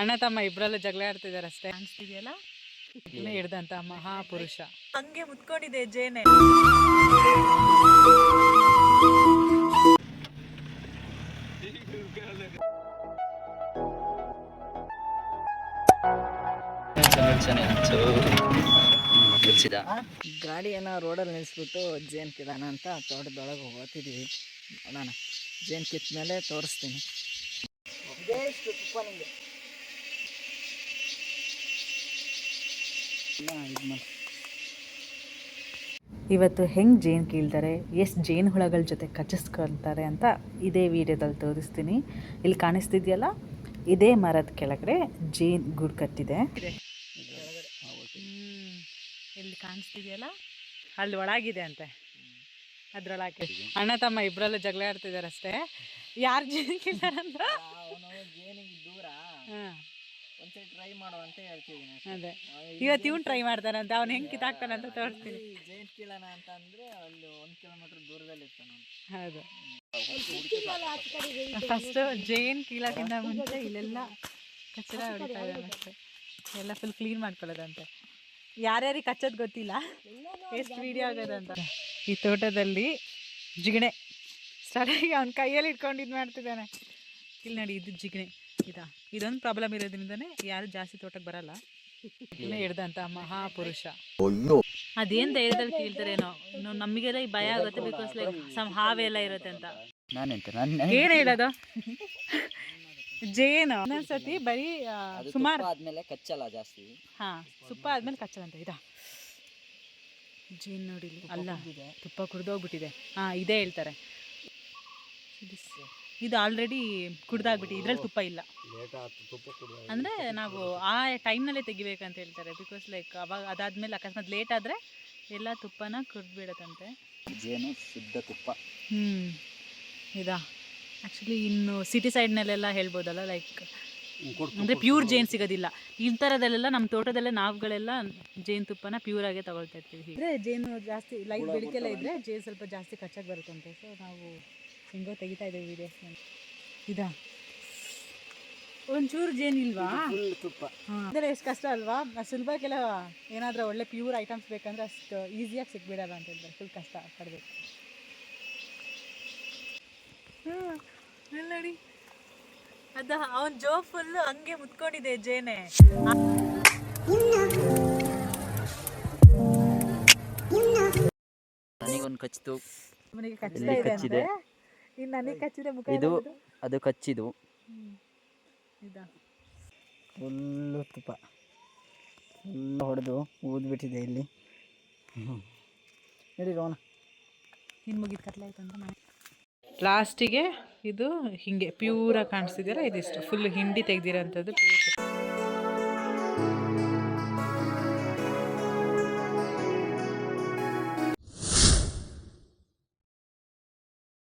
ಅಣ್ಣ ತಮ್ಮ ಇಬ್ರಲ್ಲೂ ಜಗಳ ಆಡ್ತಿದಾರೆ ಅಷ್ಟೇ. ಅನ್ಸ್ತಿದೆಯಲ್ಲ ಹಿಡ್ದಂತ ಮಹಾಪುರುಷ. ಹಂಗೆ ಮುತ್ಕೊಂಡಿದೆ ಜೇನೆ. ಗಾಡಿಯನ್ನ ಗಾಡಿಯನ್ನು ರೋಡಲ್ಲಿ ನಿಲ್ಲಿಸ್ಬಿಟ್ಟು ಜೇನ್ ಕಿದಾನ ಅಂತ ತೋಟದೊಳಗೆ ಹೋಗ್ತಿದ್ವಿ. ನೋಡೋಣ. ಜೇನು ಕಿತ್ತ ಮೇಲೆ ತೋರಿಸ್ತೀನಿ ಇದೇ ಇಷ್ಟು ತುಪ್ಪ ನಿಂಗೆ ಇವತ್ತು ಹೆಂಗೆ ಜೇನು ಕೀಳ್ತಾರೆ ಎಷ್ಟು ಜೇನು ಹುಳಗಳ ಜೊತೆ ಕಚ್ಚಿಸ್ಕೊಳ್ತಾರೆ ಅಂತ ಇದೇ ವಿಡಿಯೋದಲ್ಲಿ ತೋರಿಸ್ತೀನಿ. ಇಲ್ಲಿ ಕಾಣಿಸ್ತಿದೆಯಲ್ಲ ಇದೇ ಮರದ ಕೆಳಗಡೆ ಜೇನು ಗೂಡು ಕಟ್ಟಿದೆ. ಇಲ್ಲಿ ಕಾಣಿಸ್ತಿದೆಯಲ್ಲ? ಅಲ್ಲಿ ಒಳಗಿದೆ ಅಂತೆ. ಅದ್ರೊಳಗೆ. ಅಣ್ಣ ತಮ್ಮ ಇಬ್ಬರಲ್ಲೂ ಜಗಳ ಆಡ್ತಿದ್ದಾರೆ ಅಷ್ಟೇ ಯಾರು ಜೇನು ಕೀಳ್ತಾರಂತ? ಒಂದ್ಸರಿ ಟ್ರೈ ಮಾಡು ಅಂತ ಹೇಳ್ತಿದ್ದೀನಿ. ಅದೇ. ಇವತ್ತು ಇವ್ನು ಟ್ರೈ ಮಾಡ್ತಾನಂತ ಅವ್ನು ಹೆಂಗೆ ಕಿತ್ತಾಕ್ತಾನಂತ ತೋರಿಸ್ತೀನಿ. ಜೈಂಟ್ ಜೇನು ಕೀಳೋಣ ಅಂತ ಅಂದ್ರೆ ಅಲ್ಲಿ ಒಂದು ಕಿಲೋಮೀಟರ್ ದೂರದಲ್ಲಿ ಇರ್ತಾನೆ ಅವ್ನು. ಹೌದು. ಫಸ್ಟ್ ಜೈನ್ ಕೀಳಕ್ಕಿಂತ ಮುಂಚೆ ಇಲ್ಲೆಲ್ಲ ಕಚ್ಚರ ಹೊಡಿತಾ ಎಲ್ಲ ಫುಲ್ ಕ್ಲೀನ್ ಮಾಡ್ಕೊಳ್ಳೋದಂತೆ. ಯಾರ್ಯಾರಿಗೆ ಕಚ್ಚೋದು ಗೊತ್ತಿಲ್ಲ. ಎಷ್ಟು ವಿಡಿಯೋ ಆಗೋದಂತ. ಈ ತೋಟದಲ್ಲಿ ಜಿಗಣೆ. ಸ್ಟಾರ್ಟಾಗಿ ಅವ್ನ ಕೈಯಲ್ಲಿ ಇಟ್ಕೊಂಡು ಇದು ಮಾಡ್ತಿದ್ದಾನೆ. ಇಲ್ಲಿ ನೋಡಿ ಇದು ಜಿಗಣೆ. ಇದಾ ಇದೊಂದು ಪ್ರಾಬ್ಲಮ್ ಇರೋದ್ರಿಂದನೇ ಯಾರು ಜಾಸ್ತಿ ತೋಟಕ್ಕೆ ಬರಲ್ಲ. ಹಿಡ್ದಂತ ಮಹಾಪುರುಷ. ಅದೇನ್ ಧೈರ್ಯದಲ್ಲಿ ಕೇಳ್ತಾರೇನೋ ನಮಗೆಲ್ಲ ಈ ಭಯ ಆಗುತ್ತೆ ಬಿಕಾಸ್ ಲೈಕ್ ಸಮ್ ಹಾವೆಲ್ಲ ಇರುತ್ತೆ ಅಂತ. ಏನ್ ಹೇಳೋದು? ಜೇನ ಒಂದೊಂದ್ಸತಿ ಬರೀ ಸುಮಾರು ಆದ್ಮೇಲೆ ಕಚ್ಚಲ್ಲ ಜಾಸ್ತಿ. ಹಾ ತುಪ್ಪ ಆದ್ಮೇಲೆ ಕಚ್ಚದಂತ ಇದಾ. ಜೇನ್ ನೋಡಿ. ಅಲ್ಲ ತುಪ್ಪ ಕುಡ್ದೋಗ್ಬಿಟ್ಟಿದೆ. ಹಾ ಇದೇ ಹೇಳ್ತಾರೆ. ಇದು ಆಲ್ರೆಡಿ ಕುಡ್ದಾಗ್ಬಿಟ್ಟು ಇದ್ರಲ್ಲಿ ತುಪ್ಪ ಇಲ್ಲ. ಅಂದ್ರೆ ನಾವು ಆ ಟೈಮ್ನಲ್ಲೇ ತೆಗಿಬೇಕಂತ ಹೇಳ್ತಾರೆ ಬಿಕಾಸ್ ಲೈಕ್ ಅವಾಗ ಅದಾದ್ಮೇಲೆ ಅಕಸ್ಮಾತ್ ಲೇಟ್ ಆದ್ರೆ ಎಲ್ಲ ತುಪ್ಪನ ಕುಡ್ದ್ಬಿಡತ್ತಂತೆ. ಜೇನು ಶುದ್ಧ ತುಪ್ಪ. ಹ್ಮ್ ಇದಾ. ಆ್ಯಕ್ಚುಲಿ ಇನ್ನು ಸಿಟಿ ಸೈಡ್ನಲ್ಲೆಲ್ಲ ಹೇಳ್ಬೋದಲ್ಲ ಲೈಕ್ ಅಂದರೆ ಪ್ಯೂರ್ ಜೇನು ಸಿಗೋದಿಲ್ಲ. ಈ ಥರದಲ್ಲೆಲ್ಲ ನಮ್ಮ ತೋಟದಲ್ಲೇ ನಾವುಗಳೆಲ್ಲ ಜೇನುತುಪ್ಪನ ಪ್ಯೂರ್ ಆಗೇ ತಗೊಳ್ತಾ ಇರ್ತೀವಿ ಅಂದರೆ ಜೇನು ಜಾಸ್ತಿ ಲೈಟ್ ಬೆಳಕೆಲ್ಲ ಇದ್ದರೆ ಜೇನು ಸ್ವಲ್ಪ ಜಾಸ್ತಿ ಕಚ್ಚಾಗಿ ಬರುತ್ತಂತೆ ಸೊ ನಾವು ಹೆಂಗೋ ತೆಗಿತಾ ಇದ್ದೀವಿ ವೀಡಿಯೋಸ್ ಇದಾ? ಒಂಚೂರು ಜೇನಿಲ್ವಾ? ತುಪ್ಪ. ಅಂದರೆ ಎಷ್ಟು ಕಷ್ಟ ಅಲ್ವಾ? ಅಷ್ಟು ಸುಲಭಕ್ಕೆಲ್ಲ ಏನಾದರೂ ಒಳ್ಳೆ ಪ್ಯೂರ್ ಐಟಮ್ಸ್ ಬೇಕಂದ್ರೆ ಅಷ್ಟು ಈಸಿಯಾಗಿ ಸಿಕ್ಬಿಡಲ್ಲ ಅಂತ ಹೇಳಿದ್ರೆ ಫುಲ್ ಕಷ್ಟ ಪಡಬೇಕು. ಹ್ಞೂ ನೋಡಿ ಅದ ಅವನ್ ಜೋ ಫುಲ್ ಹಂಗೆ ಮುತ್ಕೊಂಡಿದೆ ಜೇನೆ. ನನಗೊಂದು ಕಚ್ಚಿತು. ಮನೆಗೆ ಇಲ್ಲಿ ಕಚ್ತಾ ಇದೆ ಕಚ್ಚಿದೆ. ನನಗೆ ಕಚ್ಚಿದೆ ಮುಖ ಇದು. ಅದು ಕಚ್ಚಿದು ಇದಾ. ಫುಲ್ಲು ತುಪ್ಪ. ಫುಲ್ ಹೊಡೆದು ಊದ್ಬಿಟ್ಟಿದೆ ಇಲ್ಲಿ. ನೋಡಿ ರೋಣ ಇನ್ನು ಮುಗಿದ ಕತ್ಲಾಯ್ತು ಅಂತ ನಾನು ಲಾಸ್ಟಿಗೆ ಇದು ಹಿಂಗೆ ಪ್ಯೂರಾಗಿ ಕಾಣಿಸ್ತಿದೆಯಲ್ಲ ಇದಿಷ್ಟು. ಫುಲ್ ಹಿಂಡಿ ತೆಗ್ದಿರೋಂಥದ್ದು ಪ್ಯೂರ್